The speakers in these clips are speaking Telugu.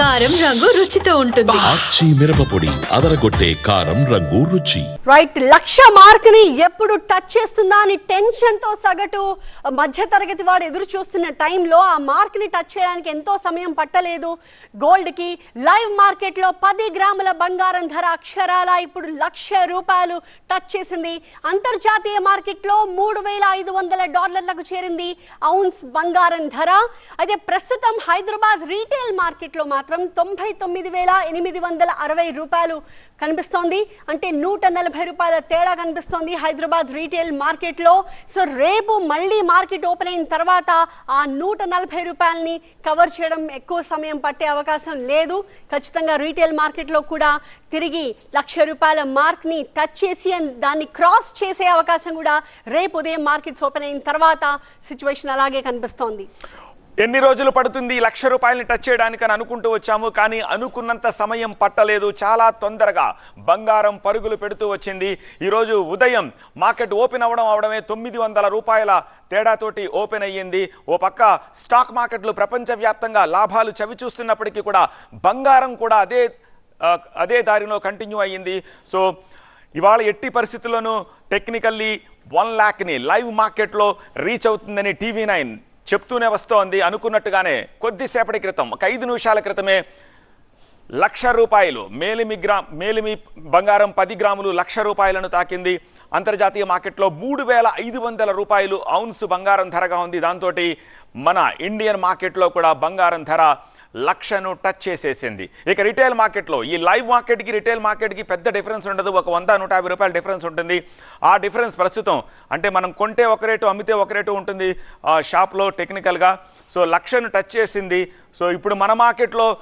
కారం రంగు రుచితో ఉంటుంది. ఆచి మిరపపొడి అదరగొట్టే కారం రంగు రుచి. రైట్ లక్ష మార్క్ని ఎప్పుడు టచ్ చేస్తుందా అని టెన్షన్తో సగటు మధ్య తరగతి వాడు ఎదురు చూస్తున్న టైంలో ఆ మార్క్ని టచ్ చేయడానికి ఎంతో సమయం పట్టలేదు. గోల్డ్కి లైవ్ మార్కెట్లో పది గ్రాముల బంగారం ధర అక్షరాల ఇప్పుడు లక్ష రూపాయలు టచ్ చేసింది. అంతర్జాతీయ మార్కెట్లో మూడు వేల ఐదు వందల డాలర్లకు చేరింది. ఔన్స్ బంగారం ధర. అయితే ప్రస్తుతం హైదరాబాద్ రీటైల్ మార్కెట్లో మాత్రం మాత్రం తొంభై తొమ్మిది వేల ఎనిమిది వందల అరవై రూపాయలు కనిపిస్తోంది. అంటే నూట నలభై రూపాయల తేడా కనిపిస్తోంది హైదరాబాద్ రీటైల్ మార్కెట్లో. సో రేపు మళ్ళీ మార్కెట్ ఓపెన్ అయిన తర్వాత ఆ నూట నలభై రూపాయలని కవర్ చేయడం ఎక్కువ సమయం పట్టే అవకాశం లేదు. ఖచ్చితంగా రీటైల్ మార్కెట్లో కూడా తిరిగి లక్ష రూపాయల మార్క్ని టచ్ చేసి దాన్ని క్రాస్ చేసే అవకాశం కూడా రేపు ఉదయం మార్కెట్స్ ఓపెన్ అయిన తర్వాత సిచ్యువేషన్ అలాగే కనిపిస్తోంది. ఎన్ని రోజులు పడుతుంది లక్ష రూపాయలని టచ్ చేయడానికి అని అనుకుంటూ వచ్చాము కానీ అనుకున్నంత సమయం పట్టలేదు. చాలా తొందరగా బంగారం పరుగులు పెడుతూ వచ్చింది. ఈరోజు ఉదయం మార్కెట్ ఓపెన్ అవ్వడం అవడమే తొమ్మిది వందల రూపాయల తేడాతోటి ఓపెన్ అయ్యింది. ఓ పక్క స్టాక్ మార్కెట్లు ప్రపంచవ్యాప్తంగా లాభాలు చవి చూస్తున్నప్పటికీ కూడా బంగారం కూడా అదే అదే దారిలో కంటిన్యూ అయ్యింది. సో ఇవాళ ఎట్టి పరిస్థితుల్లోనూ టెక్నికల్లీ వన్ ల్యాక్ని లైవ్ మార్కెట్లో రీచ్ అవుతుందని టీవీ నైన్ చెప్తూనే వస్తోంది. అనుకున్నట్టుగానే కొద్దిసేపటి క్రితం ఒక ఐదు నిమిషాల క్రితమే లక్ష రూపాయలు మేలిమి గ్రా మేలిమి బంగారం పది గ్రాములు లక్ష రూపాయలను తాకింది. అంతర్జాతీయ మార్కెట్లో మూడు వేల ఐదు వందల రూపాయలు ఔన్స్ బంగారం ధరగా ఉంది. దాంతో మన ఇండియన్ మార్కెట్లో కూడా బంగారం ధర లక్షను టచ్ చేసేసింది. ఇక రిటైల్ మార్కెట్లో ఈ లైవ్ మార్కెట్కి రిటైల్ మార్కెట్కి పెద్ద డిఫరెన్స్ ఉండదు. ఒక వంద నూట యాభై రూపాయల డిఫరెన్స్ ఉంటుంది. ఆ డిఫరెన్స్ ప్రస్తుతం అంటే మనం కొంటే ఒక రేటు అమ్మితే ఒక రేటు ఉంటుంది ఆ షాప్లో టెక్నికల్గా సో లక్షను టచ్ చేసింది. సో ఇప్పుడు మన మార్కెట్లో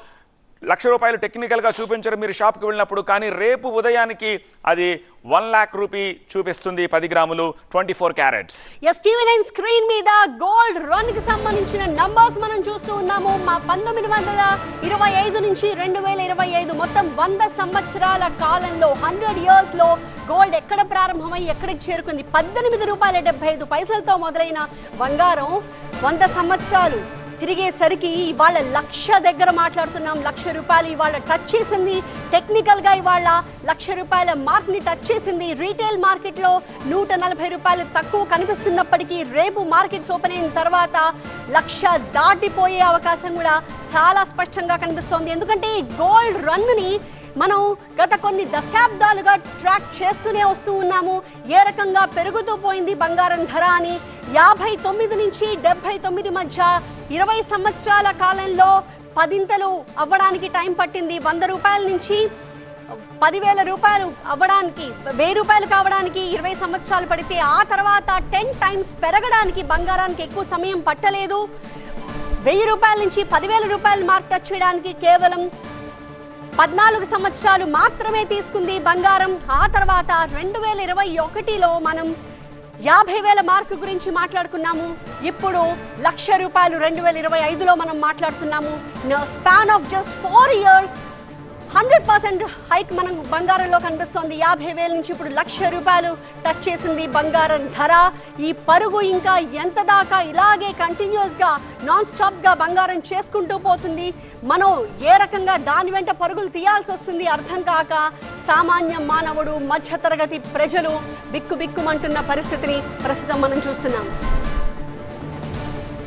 లక్ష రూపాయలు టెక్నికల్గా చూపించరు మీరు షాప్కి వెళ్ళినప్పుడు కానీ రేపు ఉదయానికి అది వన్ ల్యాక్ రూపీ చూపిస్తుంది పది గ్రాములు twenty four carats. Yes TV nine screen మీద గోల్డ్ రన్కి సంబంధించిన నంబర్స్ మనం చూస్తూ ఉన్నాము. మా పంతొమ్మిది వందల ఇరవై ఐదు నుంచి రెండు వేల ఇరవై ఐదు మొత్తం వంద సంవత్సరాల కాలంలో హండ్రెడ్ ఇయర్స్లో గోల్డ్ ఎక్కడ ప్రారంభమై ఎక్కడికి చేరుకుంది? పద్దెనిమిది రూపాయల డెబ్బై ఐదు పైసలతో మొదలైన బంగారం వంద సంవత్సరాలు తిరిగేసరికి ఇవాళ లక్ష దగ్గర మాట్లాడుతున్నాం. లక్ష రూపాయలు ఇవాళ టచ్ చేసింది. టెక్నికల్గా ఇవాళ లక్ష రూపాయల మార్క్ని టచ్ చేసింది. రీటైల్ మార్కెట్లో నూట నలభై రూపాయలు తక్కువ కనిపిస్తున్నప్పటికీ రేపు మార్కెట్స్ ఓపెన్ అయిన తర్వాత లక్ష దాటిపోయే అవకాశం కూడా చాలా స్పష్టంగా కనిపిస్తోంది. ఎందుకంటే ఈ గోల్డ్ రన్ని మనం గత కొన్ని దశాబ్దాలుగా ట్రాక్ చేస్తూనే వస్తూ ఉన్నాము. ఏ రకంగా పెరుగుతూ పోయింది బంగారం ధర అని. యాభై తొమ్మిది నుంచి డెబ్బై తొమ్మిది మధ్య ఇరవై సంవత్సరాల కాలంలో పదింతలు అవ్వడానికి టైం పట్టింది. వంద రూపాయల నుంచి పదివేల రూపాయలు అవ్వడానికి వెయ్యి రూపాయలు కావడానికి ఇరవై సంవత్సరాలు పడితే ఆ తర్వాత టెన్ టైమ్స్ పెరగడానికి బంగారానికి ఎక్కువ సమయం పట్టలేదు. వెయ్యి రూపాయల నుంచి పదివేల రూపాయలు మార్క్ టచ్ చేయడానికి కేవలం పద్నాలుగు సంవత్సరాలు మాత్రమే తీసుకుంది బంగారం. ఆ తర్వాత రెండు వేల ఇరవై ఒకటిలో మనం యాభై వేల మార్కు గురించి మాట్లాడుకున్నాము. ఇప్పుడు లక్ష రూపాయలు రెండు వేల ఇరవై ఐదులో మనం మాట్లాడుతున్నాము. Span of just four years hundred percent hike మనం బంగారంలో కనిపిస్తోంది. యాభై వేల నుంచి ఇప్పుడు లక్ష రూపాయలు టచ్ చేసింది బంగారం ధర. ఈ పరుగు ఇంకా ఎంత దాకా ఇలాగే కంటిన్యూస్గా నాన్ స్టాప్గా బంగారం చేసుకుంటూ పోతుంది. మనం ఏ రకంగా దాని వెంట పరుగులు తీయాల్సి వస్తుంది అర్థం కాక సామాన్య మానవుడు మధ్యతరగతి ప్రజలు బిక్కు బిక్కుమంటున్న పరిస్థితిని ప్రస్తుతం మనం చూస్తున్నాం.